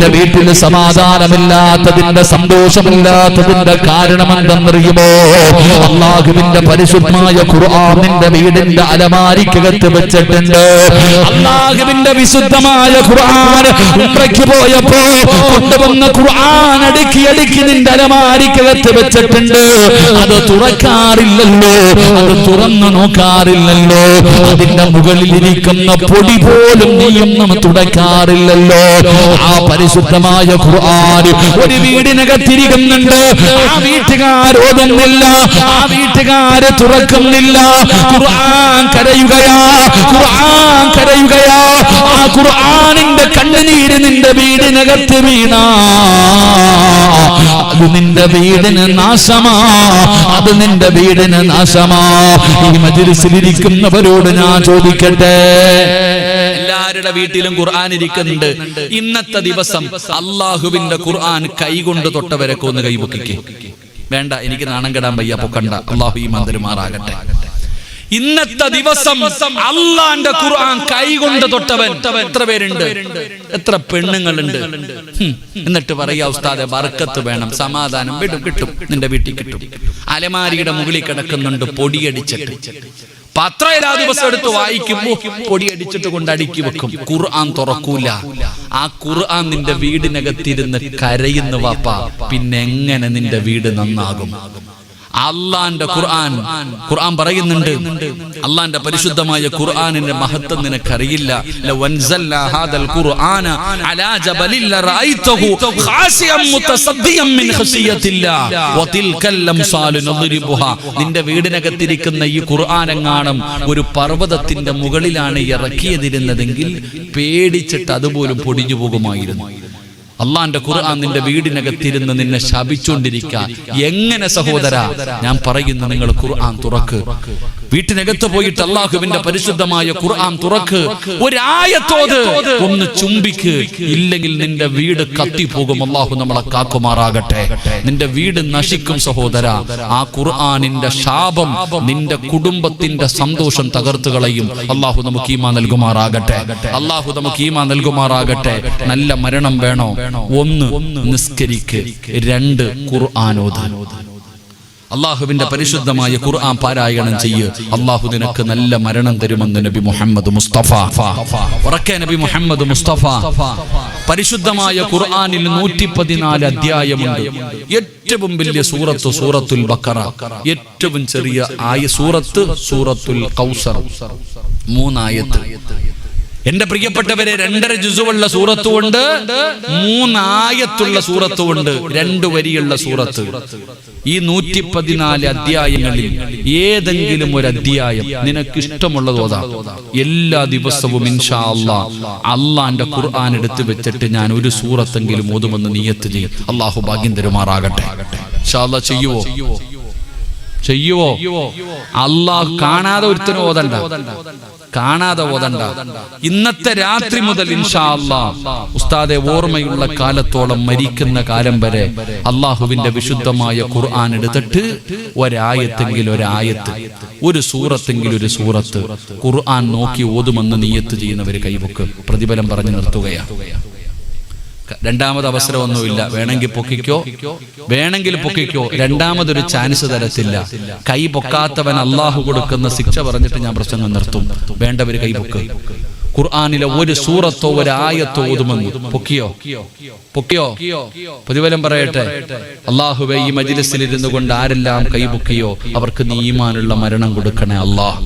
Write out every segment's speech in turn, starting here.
നിന്റെ വീട്ടിൽ സമാധാനമില്ലാത്തതിന്റെ സന്തോഷമില്ലാത്തതിന്റെ കാരണം എന്തെന്നറിയുമോ അള്ളാഹുവിന്റെ പരിശുദ്ധമായ ഖുർആൻ നിന്റെ വീടിന്റെ അലമാരിക്കകത്ത് വെച്ചിട്ടുണ്ട്. അള്ളാഹുവിന്റെ വിശുദ്ധമായ ഖുർആൻ ഉംറയ്ക്ക് പോയപ്പോ കൊണ്ടുവന്ന ഖുർആൻ അടുക്കി അടുക്കി നിന്റെ അലമാരിക്കകത്ത് വെച്ചിട്ടുണ്ട്. അത് തുറക്കാറില്ലല്ലോ. അത് തുറന്നു നോക്കാറില്ലല്ലോ. അതിന്റെ മുകളിൽ ഇരിക്കുന്ന പൊടി പോലും നീയൊന്നും തുടക്കാറില്ലല്ലോ ആ പരിശുദ്ധമായ ഖുർആൻ ഒരു വീടിനകത്തിരിക്കുന്നുണ്ട്. ആ വീട്ടുകാർ ഓതുന്നില്ല ആ വീട്ടുകാര് തുറക്കുന്നില്ല. ഖുർആൻ കരയുകയാ. ഖുർആൻ കരയുകയാ. ആ ഖുർആനിന്റെ കണ്ണുനീര് നിന്റെ വീടിനകത്ത് വീണ. അത് നിന്റെ വീടിന് നാശമാ. അത് നിന്റെ വീടിന് നാശമാ. ഈ മജിലിസിലിരിക്കുന്നവരോട് ഞാൻ ചോദിക്കട്ടെ? എല്ലാവരുടെ വീട്ടിലും ഖുർആൻ ഇരിക്കുന്നുണ്ട്. ഇന്നത്തെ ദിവസം അള്ളാഹുവിന്റെ ഖുർആൻ കൈകൊണ്ട് തൊട്ടവരെ കൊന്ന് കൈപൊക്കിക്കെ. വേണ്ട എനിക്ക് നാണം കെടാൻ വയ്യ പൊക്കണ്ട. അള്ളാഹു ഈ മന്ത്രിമാറാകട്ടെ ഇന്നത്തെ ദിവസം അള്ളാന്റെ ഖുർആൻ കൈകൊണ്ട് തൊട്ടവൻ എത്ര പേരുണ്ട്? എത്ര പെണ്ണുങ്ങളുണ്ട്. എന്നിട്ട് പറയാ ഉസ്താദെ ബർക്കത്ത് വേണം സമാധാനം വിടും കിട്ടും നിന്റെ വീട്ടിൽ കിട്ടും. അലമാരിയുടെ മുകളിൽ കിടക്കുന്നുണ്ട് പൊടിയടിച്ചിട്ട്. പത്രം എല്ലാ ദിവസം എടുത്ത് വായിക്കുമ്പോ പൊടിയടിച്ചിട്ട് കൊണ്ട് അടുക്കി വെക്കും. ഖുർആൻ തുറക്കൂല. ആ ഖുർആൻ നിന്റെ വീടിനകത്തിരുന്ന് കരയുന്ന വാപ്പ. പിന്നെ എങ്ങനെ നിന്റെ വീട് നന്നാകും? അള്ളാന്റെ ഖുർആൻ. ഖുർആൻ പറയുന്നുണ്ട്. അള്ളാന്റെ പരിശുദ്ധമായ ഖുർആനിന്റെ മഹത്വം നിനക്കറിയില്ല. നിന്റെ വീടിനകത്തിരിക്കുന്ന ഈ ഖുർആാനെങ്ങാണം ഒരു പർവതത്തിന്റെ മുകളിലാണ് ഇറക്കിയതിരുന്നതെങ്കിൽ പേടിച്ചിട്ട് അതുപോലും പൊടിഞ്ഞു പോകുമായിരുന്നു അള്ളാന്റെ ഖുർആൻ നിന്റെ വീടിനകത്തിരുന്ന് നിന്നെ ശപിച്ചുകൊണ്ടിരിക്കുക എങ്ങനെ സഹോദര? ഞാൻ പറയുന്നു നിങ്ങൾ ഖുർആൻ തുറക്ക്. വീട്ടിനകത്ത് പോയിട്ട് അള്ളാഹുവിന്റെ പരിശുദ്ധമായ ഖുർആൻ തുറക്ക്. ഒരായത്തോത് ഒന്ന് ചുംബിക്ക്. ഇല്ലെങ്കിൽ നിന്റെ വീട് കത്തിപ്പോകും. അള്ളാഹു നമ്മളെ കാക്കുമാറാകട്ടെ. നിന്റെ വീട് നശിക്കും സഹോദര. ആ ഖുർആാനിന്റെ ശാപം നിന്റെ കുടുംബത്തിന്റെ സന്തോഷം തകർത്തു കളയും അള്ളാഹു നമുക്ക് ഈമാ നൽകുമാറാകട്ടെ. അള്ളാഹു നമുക്ക് ഈമാ നൽകുമാറാകട്ടെ. നല്ല മരണം വേണോ? ഒന്ന് നിസ്കരിക്ക്. രണ്ട് ഖുർആാനോദ് അള്ളാഹുവിന്റെ പരിശുദ്ധമായ ഖുർആൻ പാരായണം ചെയ്യുക അള്ളാഹു നിനക്ക് നല്ല മരണം തരുമെന്ന് നബി മുഹമ്മദ് മുസ്തഫ. ഉറക്കെ നബി മുഹമ്മദ് മുസ്തഫ. പരിശുദ്ധമായ ഖുർആനിൽ നൂറ്റി പതിനാല് അധ്യായമുണ്ട്. ഏറ്റവും വലിയ സൂറത്ത് സൂറത്തുൽ ബക്കറ. ഏറ്റവും ചെറിയ ആയ സൂറത്ത് സൂറത്തുൽ കൗസർ. മൂന്നായത്ത്. എന്റെ പ്രിയപ്പെട്ടവരെ രണ്ടര ജുസുള്ള സൂറത്തുമുണ്ട് മൂന്നായത്തുള്ള സൂറത്തുമുണ്ട് രണ്ടു വരിയുള്ള സൂറത്ത്. ഈ നൂറ്റി പതിനാല് അധ്യായങ്ങളിൽ ഏതെങ്കിലും ഒരു അധ്യായം നിനക്ക് ഇഷ്ടമുള്ളത് ഓതാ. എല്ലാ ദിവസവും ഇൻഷാ അള്ളാ അള്ളാന്റെ ഖുർആൻ എടുത്തു വെച്ചിട്ട് ഞാൻ ഒരു സൂറത്തെങ്കിലും ഓതുമെന്ന് നീയത്ത് ചെയ്യും. അള്ളാഹു ഭാഗ്യം തരുമാറാകട്ടെ. ചെയ്യുവോ? ചെയ്യുവോ? അള്ളാഹ് കാണാതെ ഒരുത്തനും ഓതണ്ട. കാണാതെ ഓതണ്ട. ഇന്നത്തെ രാത്രി മുതൽ ഇൻഷാ അള്ളാ ഉസ്താദെ ഓർമ്മയുള്ള കാലത്തോളം മരിക്കുന്ന കാലം വരെ അള്ളാഹുവിന്റെ വിശുദ്ധമായ ഖുർആൻ എടുത്തിട്ട് ഒരായത്തെങ്കിൽ ഒരായത്ത് ഒരു സൂറത്തെങ്കിൽ ഒരു സൂറത്ത് ഖുർആൻ നോക്കി ഓതുമെന്ന് നീയത്ത് ചെയ്യുന്നവർ കൈവക്ക്. പ്രതിഫലം പറഞ്ഞു നിർത്തുകയാണ് രണ്ടാമത് അവസരമൊന്നുമില്ല. വേണമെങ്കിൽ പൊക്കിക്കോ. വേണമെങ്കിൽ പൊക്കിക്കോ. രണ്ടാമതൊരു ചാൻസ് തരത്തില്ല. കൈ പൊക്കാത്തവൻ അള്ളാഹു കൊടുക്കുന്ന ശിക്ഷ പറഞ്ഞിട്ട് ഞാൻ പ്രശ്നങ്ങൾ നിർത്തും. വേണ്ടവര് കൈ പൊക്ക്. ഖുർആാനിലെ ഒരു സൂറത്തോ ഒരു ആയത്തോ ഓതുമെന്ന്. പൊക്കിയോ? പൊക്കിയോ. പ്രതിഫലം പറയട്ടെ. അള്ളാഹുവെ ഈ മജിലിസിൽ ഇരുന്നു കൊണ്ട് ആരെല്ലാം കൈപൊക്കിയോ അവർക്ക് നീ ഈമാനുള്ള മരണം കൊടുക്കണേ അള്ളാഹ്.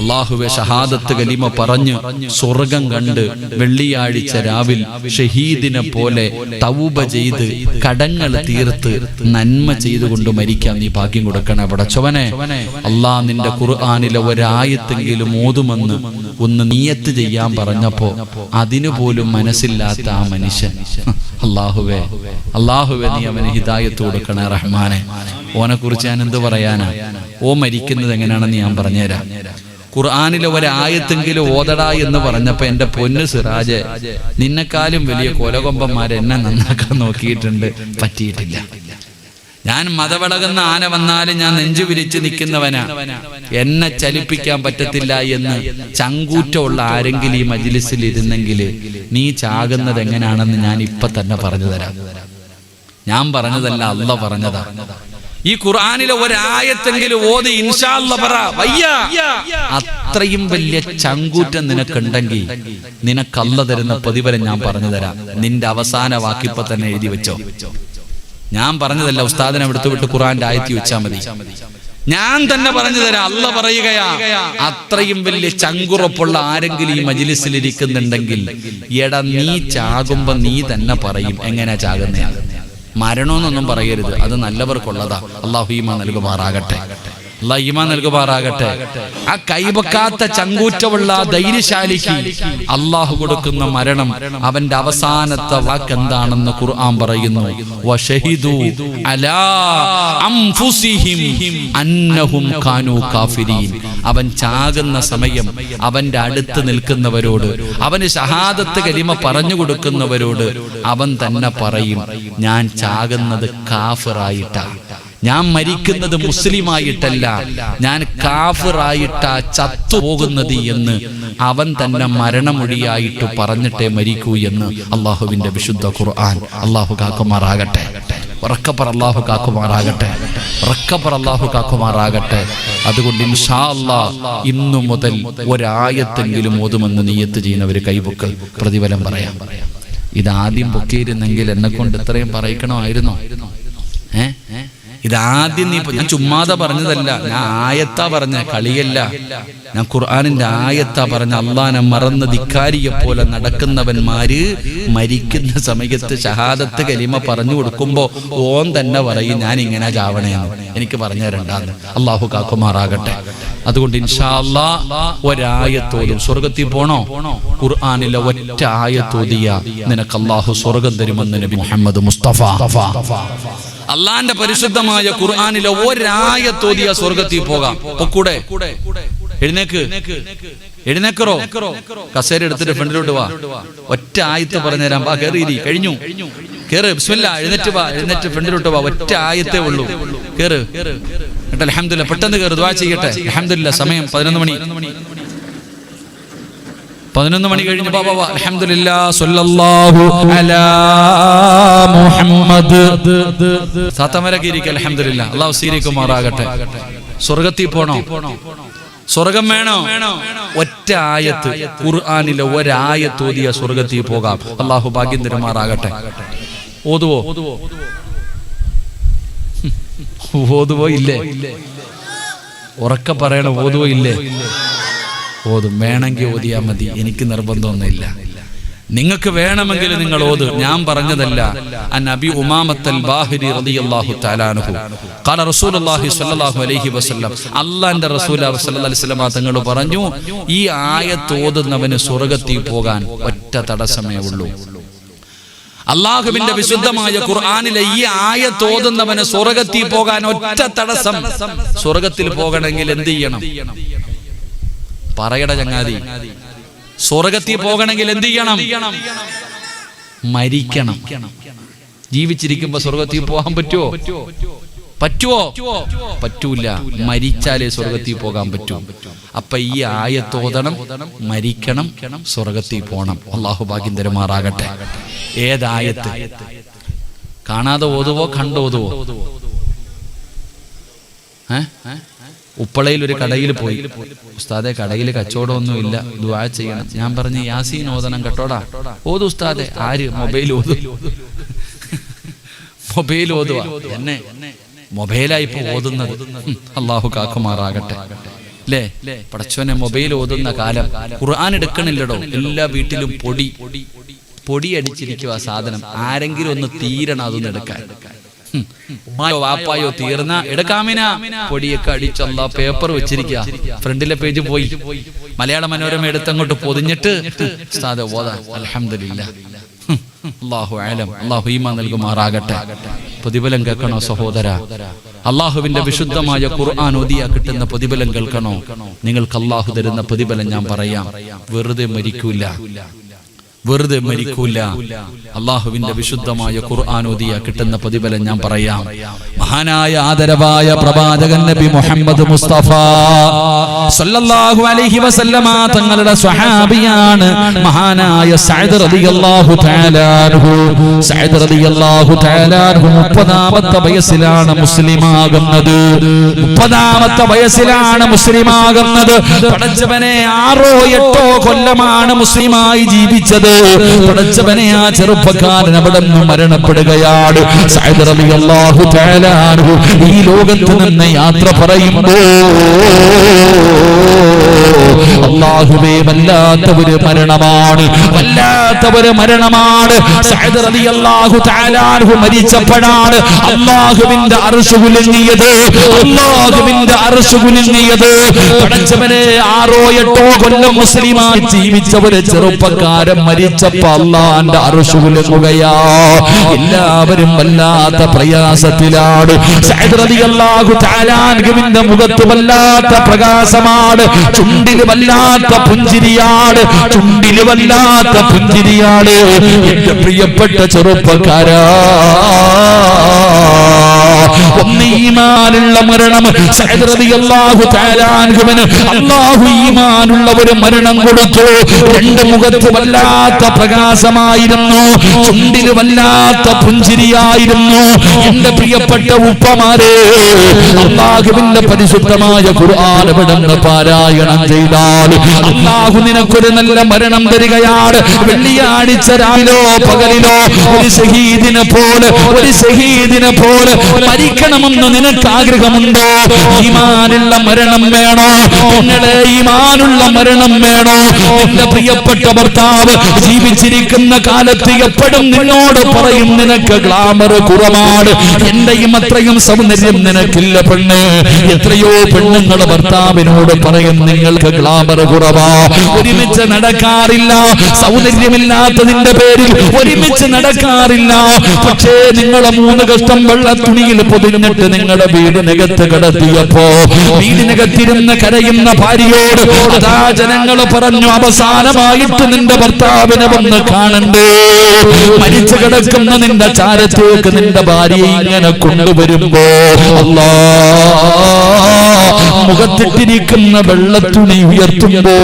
അള്ളാഹുവെ ഷഹാദത്ത് കലിമ പറഞ്ഞ് സ്വർഗം കണ്ട് വെള്ളിയാഴ്ച രാവിൽ ഷഹീദിനെ പോലെ തൗബ ചെയ്ത് കടങ്ങൾ തീർത്ത് നന്മ ചെയ്തുകൊണ്ട് മരിക്കാൻ നീ ഭാഗ്യം കൊടുക്കണേ പടച്ചവനെ അള്ളാഹ് നിന്റെ ഖുർആാനിലെ ഒരായത്തെങ്കിലും ഓതുമെന്ന് ഒന്ന് നീയത്ത് ചെയ്യാൻ പറഞ്ഞപ്പോ അതിനു പോലും മനസ്സില്ലാത്ത ആ മനുഷ്യൻ. അള്ളാഹുവേ അള്ളാഹുവേ നീ അവന് ഹിദായത്ത് കൊടുക്കണേ റഹ്മാനെ. ഓനെ കുറിച്ച് ഞാൻ എന്ത് പറയാനാ? ഓ മരിക്കുന്നത് എങ്ങനെയാണെന്ന് ഞാൻ പറഞ്ഞുതരാം. ഖുർആാനിലെ ഒരായത്തെങ്കിലും ഓതടാ എന്ന് പറഞ്ഞപ്പോ എന്റെ പൊന്ന് സിറാജ് നിന്നെക്കാളും വലിയ കൊലകൊമ്പന്മാർ എന്നെ നന്നാക്കാൻ നോക്കിയിട്ടുണ്ട്. പറ്റിയിട്ടില്ല. ഞാൻ മതവളകുന്ന ആന വന്നാലും ഞാൻ നെഞ്ചു വിരിച്ചു നിൽക്കുന്നവനാ. എന്നെ ചലിപ്പിക്കാൻ പറ്റത്തില്ല എന്ന് ചങ്കൂറ്റമുള്ള ആരെങ്കിലും ഈ മജിലിസിൽ ഇരുന്നെങ്കിൽ നീ ചാകുന്നത് എങ്ങനെയാണെന്ന് ഞാൻ ഇപ്പൊ തന്നെ പറഞ്ഞു തരാം. ഞാൻ പറഞ്ഞതല്ല അല്ല പറഞ്ഞതാ. ഈ ഖുർആാനിലെ ഒരായത്തെങ്കിലും ഓതി ഇൻഷാല്ല പറ. അത്രയും വലിയ ചങ്കൂറ്റം നിനക്കുണ്ടെങ്കിൽ നിനക്കല്ല തരുന്ന പ്രതിഫലം ഞാൻ പറഞ്ഞു തരാം. നിന്റെ അവസാന വാക്കിപ്പ തന്നെ എഴുതി വെച്ചോ. ഞാൻ പറഞ്ഞതല്ല ഉസ്താദിനെ എടുത്തു വിട്ട് ഖുർആന്റെ ആയത്തി വെച്ചാൽ മതി. ഞാൻ തന്നെ പറഞ്ഞു തരാം അല്ല പറയുകയാ. അത്രയും വലിയ ചങ്കുറപ്പുള്ള ആരെങ്കിലും ഈ മജിലിസിൽ ഇരിക്കുന്നുണ്ടെങ്കിൽ എടാ നീ ചാകുമ്പോ നീ തന്നെ പറയും എങ്ങനെയാ ചാകുന്നയാ മരണമെന്നൊന്നും പറയരുത്. അത് നല്ലവർക്കുള്ളതാ. അള്ളാഹു നൽകുമാറാകട്ടെ. ഈമ നൽകുമാറാകട്ടെ. ആ കൈവക്കാത്ത ചങ്കൂറ്റമുള്ള ധൈര്യശാലിക്ക് അള്ളാഹു കൊടുക്കുന്ന മരണം അവന്റെ അവസാനത്തെ വാക്ക് എന്താണെന്ന് ഖുർആൻ പറയുന്നു. അലാ അന്നഹും കാനൂ കാഫിരീൻ. അവൻ ചാകുന്ന സമയം അവന്റെ അടുത്ത് നിൽക്കുന്നവരോട് അവന് ഷഹാദത്ത് കലിമ പറഞ്ഞു കൊടുക്കുന്നവരോട് അവൻ തന്നെ പറയും ഞാൻ ചാകുന്നത് കാഫിറായിട്ടാ. ഞാൻ മരിക്കുന്നത് മുസ്ലിമായിട്ടല്ല. ഞാൻ കാഫിറായിട്ടാ ചത്തുപോകുന്നത് എന്ന് അവൻ തന്നെ മരണമൊഴിയായിട്ട് പറഞ്ഞിട്ടേ മരിക്കൂ എന്ന് അള്ളാഹുവിന്റെ വിശുദ്ധ ഖുർആൻ അള്ളാഹു കാക്കുമാറാകട്ടെ. ഉറക്കപ്പർ അള്ളാഹു കാക്കുമാറാകട്ടെ. ഉറക്കപ്പർ അള്ളാഹു കാക്കുമാറാകട്ടെ. അതുകൊണ്ട് ഇൻഷാ ഇന്നു മുതൽ ഒരായത്തെങ്കിലും ഓതുമെന്ന് നീയത്ത് ചെയ്യുന്നവർ കൈപൊക്കൽ പ്രതിഫലം പറയാം. ഇതാദ്യം പൊക്കിയിരുന്നെങ്കിൽ എന്നെ കൊണ്ട് ഇത്രയും പറയിക്കണമായിരുന്നോ? ഇതാദ്യം നീ ഞാൻ ചുമ്മാതെ പറഞ്ഞതല്ല. ഞാൻ ആയത്താ പറഞ്ഞ കളിയല്ല. ഞാൻ ഖുർആാനിന്റെ ആയത്താ പറഞ്ഞ അള്ളാനെ മറന്ന് ധിക്കാരിയെ പോലെ നടക്കുന്നവന്മാര് മരിക്കുന്ന സമയത്ത് ഷഹാദത്ത് കലിമ പറഞ്ഞു കൊടുക്കുമ്പോ ഓൻ തന്നെ പറയും ഞാൻ ഇങ്ങനെ ചാവണയാണ് എനിക്ക് പറഞ്ഞു തരണ്ടാന്ന്. അള്ളാഹു കാക്കുമാറാകട്ടെ. അതുകൊണ്ട് ഇൻഷാ അല്ലാ ഒരായത്തോതും. സ്വർഗത്തിൽ പോണോ? ഖുർആാനിലെ ഒറ്റ ആയത്തോതിയ നിനക്ക് അള്ളാഹു സ്വർഗം തരുമെന്ന് നബി മുഹമ്മദ് മുസ്തഫ. അള്ളാന്റെ പരിശുദ്ധമായ ഖുർആാനിലെ ഒരായത്തോതിയ സ്വർഗത്തിൽ പോകാം പൊക്കൂടെ എഴുന്നേക്ക് എഴുന്നേക്കറോ കസേര എടുത്തിട്ട് ഫ്രണ്ടിലോട്ട് വാ ഒറ്റ ആയത്ത് പറഞ്ഞുതരാം വാ കേറിയിരി കഴിഞ്ഞു കേറ് ബിസ്മില്ല എഴുന്നേറ്റ് വാ എഴുന്നേറ്റ് ഫ്രണ്ടിലോട്ട് വാ ഒറ്റ ആയത്തേ ഉള്ളൂ കേറ് കേട്ടോ അലഹമില്ല പെട്ടെന്ന് കേറ് ദ്വാ ചെയ്യട്ടെ അലഹമില്ല സമയം പതിനൊന്ന് മണി പതിനൊന്ന് മണി കഴിഞ്ഞ് സാത്തമരക്ക് അള്ളാഹു സ്വർഗത്തിൽ പോണോ? സ്വർഗം വേണോ? ഒറ്റ ആയത്ത്. ഖുർആാനിലെ ഒരായത്ത് ഓതിയ സ്വർഗത്തിൽ പോകാം. അള്ളാഹു ഭാഗ്യം തരുമാറാകട്ടെ. ഓതുവോ? ഓതുവോ ഇല്ലേ? ഉറക്ക പറയണ ഓതുവോ ഇല്ലേ? ഓതും. വേണമെങ്കിൽ ഓതിയാൽ മതി. എനിക്ക് നിർബന്ധമൊന്നുമില്ല. നിങ്ങൾക്ക് വേണമെങ്കിൽ നിങ്ങൾ ഓത്. ഞാൻ പറഞ്ഞതല്ല. നബി ഉമാമത്തൽ ബാഹിരി റളിയല്ലാഹു തആലാനഹു ഖാല റസൂലുള്ളാഹി സ്വല്ലല്ലാഹു അലൈഹി വസല്ലം. അല്ലാഹുവിന്റെ റസൂൽ സല്ലല്ലാഹു അലൈഹി വസല്ലം തങ്ങൾ പറഞ്ഞു ഈ ആയത്ത് ഓതുന്നവന് സ്വർഗത്തിൽ പോകാൻ ഒറ്റ തടസ്സമേ ഉള്ളൂ. അള്ളാഹുവിന്റെ വിശുദ്ധമായ ഖുർആാനിലെ ഈ ആയത്ത് ഓതുന്നവന് സ്വർഗത്തിൽ പോകാൻ ഒറ്റ തടസ്സം. സ്വർഗത്തിൽ പോകണമെങ്കിൽ എന്ത് ചെയ്യണം? പറയട ചങ്ങാതി. സ്വർഗത്തിൽ പോകണമെങ്കിൽ എന്ത് ചെയ്യണം? മരിക്കണം. ജീവിച്ചിരിക്കുമ്പോ സ്വർഗത്തിൽ പോകാൻ പറ്റുമോ പറ്റുമോ പറ്റൂല. മരിച്ചാലേ സ്വർഗത്തിൽ പോകാൻ പറ്റൂ. അപ്പൊ ഈ ആയത്തോതണം മരിക്കണം സ്വർഗത്തിൽ പോണം. അള്ളാഹു ഭാഗ്യം തരുമാറാകട്ടെ. ഏതായത്ത്? കാണാതെ ഓതുവോ കണ്ടോതുവോ? ഏ? ഉപ്പളയിൽ ഒരു കടയിൽ പോയി. ഉസ്താദെ കടയിൽ കച്ചവടമൊന്നും ഇല്ല. ദുആ ചെയ്യണം. ഞാൻ പറഞ്ഞു യാസീൻ ഓതണം കേട്ടോടാ. ഓതു ഉസ്താദെ. ആര്? മൊബൈൽ ഓതു. മൊബൈൽ ഓതുക എന്നെ. മൊബൈലായി ഇപ്പൊ ഓതുന്നത്. അള്ളാഹു കാക്കുമാറാകട്ടെ. അല്ലേ പടച്ചോനെ മൊബൈൽ ഓതുന്ന കാലം. ഖുർആൻ എടുക്കണില്ലടോ. എല്ലാ വീട്ടിലും പൊടി. പൊടി അടിച്ചിരിക്കുക സാധനം. ആരെങ്കിലും ഒന്ന് തീരണം അതൊന്ന് എടുക്കാൻ. ഉമ്മായോ വാപ്പായോ തീർന്ന എടുക്കാമിന പൊടിയൊക്കെ അടിച്ചല്ല പേപ്പർ വെച്ചിരിക്കുക ഫ്രണ്ടിലെ പേജ് പോയി. മലയാള മനോരമ എടുത്തങ്ങോട്ട് പൊതിഞ്ഞിട്ട് ഉസ്താദ് ഓതാ. അള്ളാഹു ആലം അള്ളാഹു ഈമ നൽകുമാറാകട്ടെ പ്രതിഫലം കേൾക്കണോ സഹോദര? അള്ളാഹുവിന്റെ വിശുദ്ധമായ ഖുർആൻ ഓതിയ കിട്ടുന്ന പ്രതിഫലം കേൾക്കണോ? നിങ്ങൾക്ക് അള്ളാഹു തരുന്ന പ്രതിഫലം ഞാൻ പറയാം. വെറുതെ മരിക്കൂല. വെറുതെ മരിക്കൂല. അള്ളാഹുവിന്റെ വിശുദ്ധമായ ഖുർആൻ ഓതിയ കിട്ടുന്ന പ്രതിഫലം ഞാൻ പറയാം. മഹാനായ ആദരവായ പ്രവാചകൻ നബി മുഹമ്മദ് മുസ്തഫ സല്ലല്ലാഹു അലൈഹി വസല്ലമ തങ്ങളുടെ സ്വഹാബിയാണ് മഹാനായ സഅദ് റളിയല്ലാഹു തആല അൻഹു. സഅദ് റളിയല്ലാഹു തആല അൻഹു മുപ്പതാമത്തെ വയസ്സിലാണ് മുസ്ലിം മുസ്ലിമാകുന്നത്. മുപ്പതാമത്തെ വയസ്സിലാണ് മുസ്ലിം മുസ്ലിമാകുന്നത്. പടച്ചവനെ ആറോ എട്ടോ കൊല്ലമാണ് മുസ്ലിമായി ജീവിച്ചത്. പടച്ചവനെ ആ ചെറുപ്പക്കാരൻ അവിടെ നിന്ന് മരണപ്പെടുകയാണ്. സഅദ് റളിയല്ലാഹു തആല ഈ ലോകത്ത് നിന്ന് യാത്ര പറയുമ്പോ അള്ളാഹുവേ വല്ലാത്ത ഒരു മരണമാണ്. വല്ലാത്ത ഒരു മരണമാണ് മരിച്ചപ്പോഴാണ് അള്ളാഹുവിന്റെ അർശ് കുലുങ്ങിയത് അള്ളാഹുവിന്റെ അർശ് കുലുങ്ങിയത്. പടച്ചവനെ ആറോ എട്ടോ കൊല്ലം മുസ്ലിമായി ജീവിച്ച ചെറുപ്പക്കാരൻ മരിച്ചപ്പോ അള്ളാന്റെ അർശ് കുലുങ്ങുകയാ. എല്ലാവരും വല്ലാത്ത പ്രയാസത്തിലാണ് തആല അൻഹുവിന്റെ മുഖത്ത് വല്ലാത്ത പ്രകാശമാണ്. ചുണ്ടിന് വല്ലാത്ത പുഞ്ചിരിയാണ്. ചുണ്ടിന് വല്ലാത്ത പുഞ്ചിരിയാണ്. എന്റെ പ്രിയപ്പെട്ട ചെറുപ്പക്കാരാ. ഒന്ന് ഈമാനുള്ള മരണം. അല്ലാഹു ഈമാനുള്ള ഒരു മരണം കൊടുത്തു. രണ്ട് മുഖത്ത് വല്ലാത്ത പ്രകാശമായിരുന്നു. ചുണ്ടിന് വല്ലാത്ത പുഞ്ചിരിയായിരുന്നു. എന്റെ പ്രിയപ്പെട്ട ഉപ്പമാരെ അള്ളാഹുവിന്റെ പരിശുദ്ധമായ ഖുർആൻ പാരായണം ചെയ്താൽ അള്ളാഹു നിനക്കൊരു നല്ല മരണം തരികയാണ്. വെള്ളിയാഴ്ച രാവിലോ പകലിലോ ഒരു ഷഹീദിനെ പോലെ ഒരു ഷഹീദിനെ പോലെ മരിക്കണമെന്ന് നിനക്ക് ആഗ്രഹമുണ്ടോ ഈമാനുള്ള മരണം വേണോ? നിങ്ങളെ ഈമാനുള്ള മരണം വേണോ? എന്റെ പ്രിയപ്പെട്ട ഭർത്താവ് ജീവിച്ചിരിക്കുന്ന കാലത്ത് എപ്പോഴും നിന്നോട് പറയും നിനക്ക് ഗ്ലാമർ കുറവാണ്. എന്റെയും അത്രയും സൗന്ദര്യം നിനക്കില്ല പെണ്ണ്. എത്രയോ പെണ്ണുങ്ങളെ ഭർത്താവിനോട് പറയും നിങ്ങൾക്ക് ഗ്ലാമർ കുറവാ. ഒരുമിച്ച് നടക്കാറില്ല. സൗന്ദര്യമില്ലാത്തതിന്റെ പേരിൽ ഒരുമിച്ച് നടക്കാറില്ല. പക്ഷേ നിങ്ങളെ മൂന്ന് കഷ്ടം വെള്ള തുണിയിൽ പൊതിഞ്ഞിട്ട് നിങ്ങളുടെ വീടിനകത്ത് കിടത്തിയപ്പോ വീടിനകത്തിരുന്ന് കരയുന്ന ഭാര്യയോട് അതാ ജനങ്ങൾ പറഞ്ഞു അവസാനമായിട്ട് നിന്റെ ഭർത്താവിനെ വന്ന് കാണണ്ടേ. മരിച്ചു കിടക്കുന്ന നിന്റെ ചാരത്തേക്ക് നിന്റെ ഭാര്യ ഇങ്ങനെ കൊണ്ടുവരുമ്പോ മുഖത്തിട്ടിരിക്കുന്ന വെള്ളത്തുണി ഉയർത്തുമ്പോ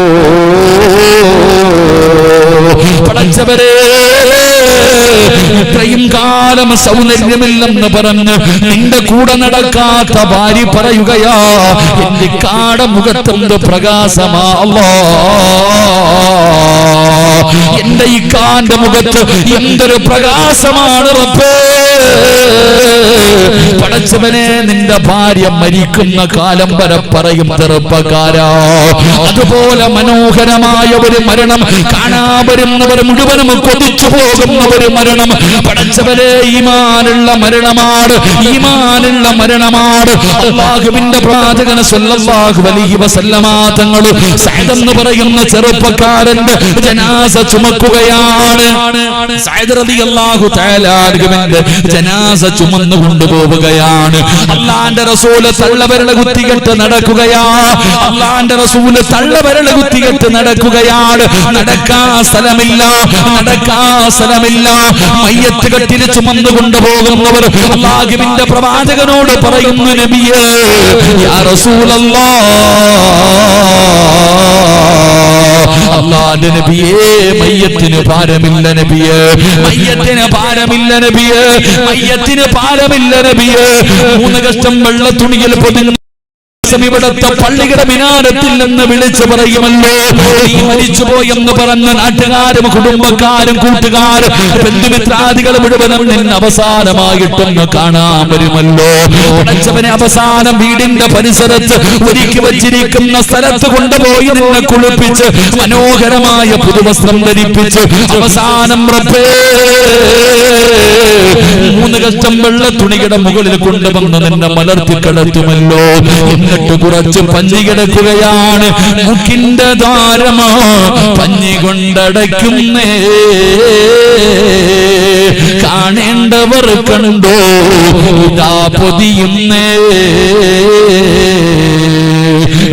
പടച്ചവരെ ഇത്രയും കാലം സൗന്ദര്യമില്ലെന്ന് പറഞ്ഞ് നിന്റെ കൂടെ നടക്കാത്ത ഭാര്യ പറയുകയാ എന്റെ കാട പ്രകാശമാ എന്റെ കാന്റെ മുഖത്ത് എന്തൊരു പ്രകാശമാണ് റബ്ബേ. പടച്ചവനെ നിന്റെ ഭാര്യ മരിക്കുന്ന കാലം വരെ പറയും ചെറുപ്പക്കാരാ അതുപോലെ മനോഹരമായ ഒരു മരണം കാണാൻ വരുന്നവർ മുഴുവനും കൊതിച്ചു പോകുന്ന ഒരു മരണം. പടച്ചവരെ ഈമാനുള്ള മരണമാണ് ഈമാനുള്ള മരണമാണ്. അള്ളാഹുവിന്റെ പ്രാചകന സല്ലല്ലാഹു അലൈഹി വസല്ലമ തങ്ങൾ സഅദ് എന്ന് പറയുന്ന ചെറുപ്പക്കാരന്റെ ജനാസ ചുമക്കുകയാണ്. സഅദ് റളിയല്ലാഹു തആല അൻഹുവിന്റെ ജനാസ ചുമന്നു കൊണ്ടുപോവുകയാണ് അള്ളാന്റെ റസൂൽ തള്ളവരുടെ കുത്തികെട്ട് നടക്കുകയാ. അള്ളാന്റെ റസൂൽ തള്ളവരുടെ കുത്തികെട്ട് നടക്കുകയാണ്. നടക്കാ സ്ഥലമില്ല നടക്കാ സ്ഥലമില്ല. മയ്യത്ത് കെട്ടിന് ചുമന്നു കൊണ്ടുപോകുന്നവർ അള്ളാഹുവിന്റെ പ്രവാചകനോട് പറയുന്നു നബിയേ യാ റസൂലല്ലാ. അള്ളാന്റെ നബിയേ മയ്യത്തിന് ഭാരമില്ല നബിയേ. മയ്യത്തിന് ഭാരമില്ല നബിയേ. മയ്യത്തിന് പാരമില്ല നബിയെ. മൂന്ന് കഷ്ടം വെള്ള തുണിയിൽ പൊതിഞ്ഞ ദിവസം ഇവിടത്തെ പള്ളിയുടെ മിനാരത്തിൽ നിന്ന് വിളിച്ചു പറയുമല്ലോ? നീ മരിച്ചുപോയെന്ന് പറഞ്ഞ നാട്ടുകാരും കുടുംബക്കാരും കൂട്ടുകാരും ബന്ധുമിത്രാദികൾ മുഴുവനും അവസാനമായിട്ടൊന്ന് കാണാൻ വരുമല്ലോ. അവസാനം വീടിന്റെ പരിസരത്ത് ഒരുക്കി വച്ചിരിക്കുന്ന സ്ഥലത്ത് കൊണ്ടുപോയി നിന്നെ കുളിപ്പിച്ച് മനോഹരമായ പുതുവസ്ത്രം ധരിപ്പിച്ച് അവസാനം റബ്ബേ മൂന്ന് കഷ്ടം വെള്ള തുണിയുടെ മുകളിൽ കൊണ്ടുവന്ന് നിന്നെ മലർത്തി കിടത്തുമല്ലോ. കുറച്ച് പഞ്ഞി കിടക്കുകയാണ്. മുക്കിന്റെ ദ്വാരമോ? പഞ്ഞി കൊണ്ടടയ്ക്കുന്നേ. കാണേണ്ടവർ കണ്ടോ. ഇതാ പൊതിയുന്നേ.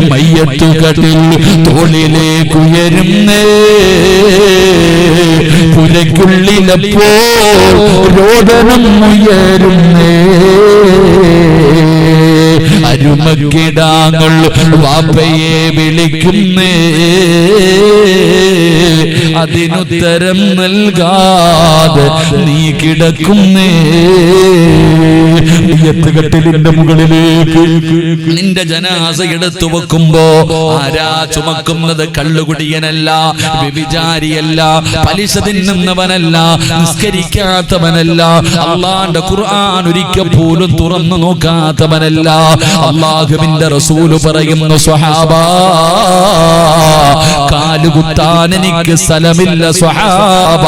മയ്യത്തുകട്ടിൽ തോളിലേക്കുയരുന്നേ പുരയ്ക്കുള്ളിലപ്പോ രോദനം ഉയരുന്നേ. ഉമ്മക്കിടാങ്ങൾ വാപ്പയെ വിളിക്കുന്നേ. അതിനുത്തരം നൽകാതെ നീ കിടക്കുന്നേ. എത്തുകെട്ടിലിന്റെ മുകളിലേക്ക് നിന്റെ ജനാസ എടുത്തു വെക്കുമ്പോ ആരാ ചുമക്കുന്നത്? കള്ളുകുടിയനല്ല വ്യഭിചാരിയല്ല പലിശ തിന്നുന്നവനല്ല നിസ്കരിക്കാത്തവനല്ല അള്ളാന്റെ ഖുർആൻ ഒരിക്കൽ പോലും തുറന്നു നോക്കാത്തവനല്ല. അള്ളാഹുവിന്റെ റസൂൽ പറയുന്നു സ്വഹാബ കാലുകുത്താൻ എനിക്ക് സ്ഥലമില്ല സ്വഹാബ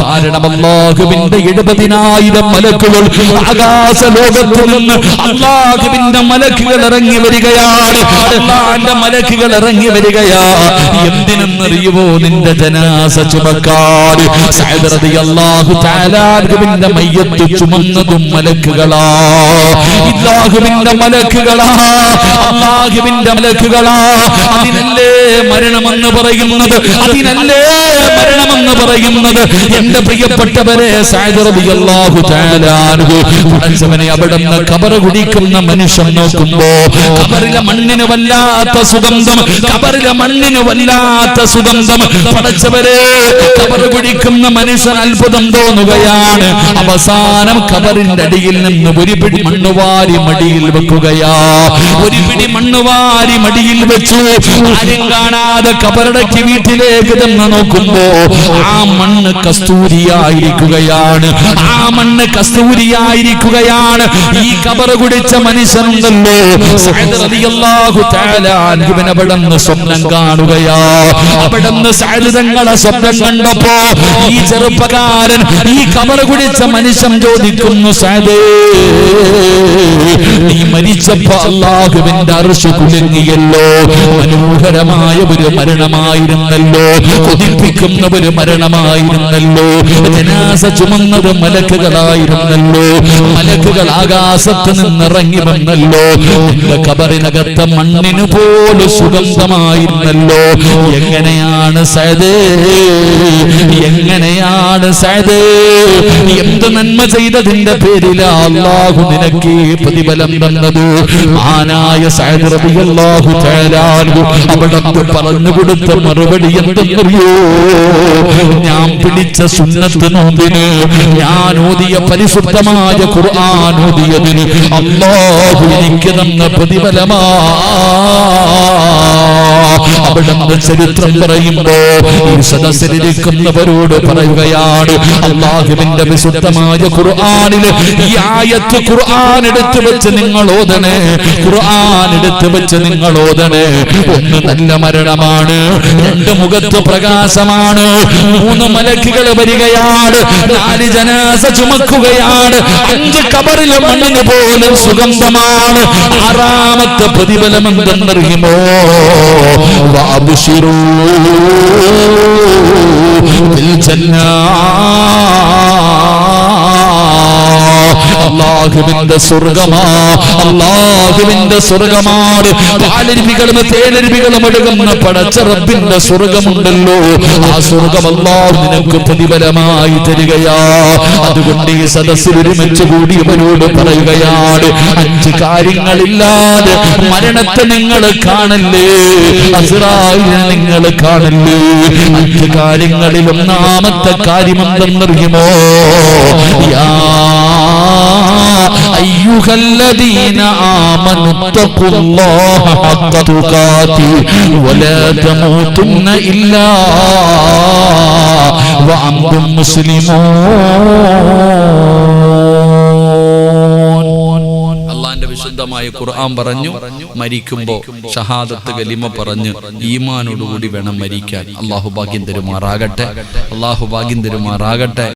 കാരണം അള്ളാഹുവിന്റെ എഴുപതിനായിരം മലക്കുകൾ ആകാശ ലോകത്തു നിന്ന് അള്ളാഹുവിന്റെ മലക്കുകൾ ഇറങ്ങി വരികയാണ്. അള്ളാന്റെ മലക്കുകൾ ഇറങ്ങി വരികയാ എന്തിനെന്നറിയുമോ നിന്റെ ജനാസ ചുമക്കാൻ തആല അൻഹുവിന്റെ മയ്യത്ത് ചുമന്നതും മലക്കുകളാ. അല്ലാഹുവിന്റെ മലക്കുകളാ. അല്ലാഹുവിന്റെ മലക്കുകളാ. അതിനല്ലേ മരണമെന്ന് പറയുന്നത്. അതിനല്ലേ മരണമെന്ന് പറയുന്നത്? എന്റെ പ്രിയപ്പെട്ടവരെ അൻഹു. പടച്ചവനെ അവിടുന്ന് കബർ കുടിക്കുന്ന മനുഷ്യൻ നോക്കുമ്പോ കബറിലെ മണ്ണിന് വല്ലാത്ത സുഗന്ധം കബറിലെ മണ്ണിന് വല്ലാത്ത സുഗന്ധം. പടച്ചവരെ കബർ കുടിക്കുന്ന മനുഷ്യൻ അത്ഭുതം തോന്നുകയാണ്. അവസാനം കബറിന്റെ അടിയിൽ നിന്ന് ഒരു പിടി മണ്ണുവാരി മടിയിൽ വെക്കുകയാ. ഒരു പിടി മണ്ണുവാരി മടിയിൽ വെച്ചു. ആരും കാണാതെ കബറടക്കി വീട്ടിലേക്ക് തന്നെ നോക്കുമ്പോ ആ മണ്ണ് കസ്തൂരിയായിരിക്കുകയാണ്. ആ മണ്ണ് കസ്തൂരിയായിരിക്കുകയാണ്. ഈ കബറ് കുടിച്ച മനുഷ്യനുണ്ടല്ലോ. സ്വപ്നം കാണുകയാ. അവിടുന്ന് സാരിതങ്ങളെ തങ്ങളെ സ്വപ്നം കണ്ടപ്പോ ഈ ചെറുപ്പക്കാരൻ ഈ കബറ് കുടിച്ച മനുഷ്യൻ ചോദിക്കുന്നു സഅദേ നീ മരിച്ചപ്പോ അള്ളാഹുവിന്റെ അറിച്ചു കുലുങ്ങിയല്ലോ. മനോഹരമായ ഒരു മരണമായിരുന്നല്ലോ. കൊതിപ്പിക്കുന്ന ഒരു മരണമായിരുന്നല്ലോ. ജനാസ ചുമന്നത് മലക്കുകളായിരുന്നല്ലോ. മലക്കുകൾ ആകാശത്ത് നിന്നിറങ്ങി വന്നല്ലോ. നിന്റെ കബറിനകത്ത മണ്ണിന് പോലും സുഗന്ധമായിരുന്നല്ലോ. എങ്ങനെയാണ് സയദേ? എങ്ങനെയാണ് സയദേ? എന്ത് നന്മ ചെയ്തതിന്റെ പേരിൽ അള്ളാഹു നിനക്ക് പ്രതിഫലം തന്നത്? ആനായ അൻഹു അവിടത്ത് പറഞ്ഞു കൊടുത്ത മറുപടി എന്തെന്നറിയോ? ഞാൻ പിടിച്ച സുന്നത്ത് നോമ്പിന് ഞാൻ ഓതിയ പരിശുദ്ധമായ ഖുർആൻ ഓതിയതിന് അല്ലാഹു എനിക്ക് തന്ന പ്രതിഫലമാ അവിടുന്ന് ചരിത്രം പറയുമ്പോ ഈ സദസ്സിലിരിക്കുന്നവരോട് പറയുകയാണ് അള്ളാഹുവിന്റെ വിശുദ്ധമായ ഖുർആാനിൽ ഈ ആയത്ത് ഖുർആൻ എടുത്തു വെച്ച് നിങ്ങൾ ഓതണേ ഖുർആൻ എടുത്തു വെച്ച് നിങ്ങൾ ഓതണേ. ഒന്ന് നല്ല മരണമാണ് രണ്ട് മുഖത്ത് പ്രകാശമാണ് മൂന്ന് മലക്കുകൾ വരികയാണ് നാല് ജനാസ ചുമക്കുകയാണ് അഞ്ച് കബറിലെ മണ്ണിന് പോലും സുഗന്ധമാണ്. ആറാമത്തെ പ്രതിഫലം എന്തെന്നറിയുമോ വാബുഷിറൂ അള്ളാഹുവിന്റെ സ്വർഗമാ അള്ളാഹുവിന്റെ സ്വർഗമാണ് പാലരുവികളും തേനരുവികളും ഒഴുകുന്ന പടച്ച റബ്ബിന്റെ സ്വർഗമുണ്ടല്ലോ ആ സ്വർഗം അള്ളാഹു നിനക്ക് പ്രതിഫലമായി തരികയാ. അതുകൊണ്ട് ഈ സദസ്സിൽ ഒരുമിച്ച് കൂടിയവരോട് പറയുകയാണ് അഞ്ച് കാര്യങ്ങളില്ലാതെ മരണത്തെ നിങ്ങൾ കാണല്ലേ? അസ്രായിനെ നിങ്ങൾ കാണല്ലേ? അഞ്ച് കാര്യങ്ങളിൽ ഒന്നാമത്തെ കാര്യമെന്തെന്നറിയുമോ? യാ أيها الذين آمنوا اتقوا الله حق تقاته ولا تموتن إلا وأنتم مسلمون അള്ളാന്റെ വിശുദ്ധമായ ഖുർആൻ പറഞ്ഞു മരിക്കുമ്പോ ഷഹാദത്ത് കലിമ പറഞ്ഞ് ഈമാനോടുകൂടി വേണം മരിക്കാൻ അള്ളാഹു ഭാഗ്യം തരുമാറാകട്ടെ അള്ളാഹു ഭാഗ്യം തരുമാറാകട്ടെ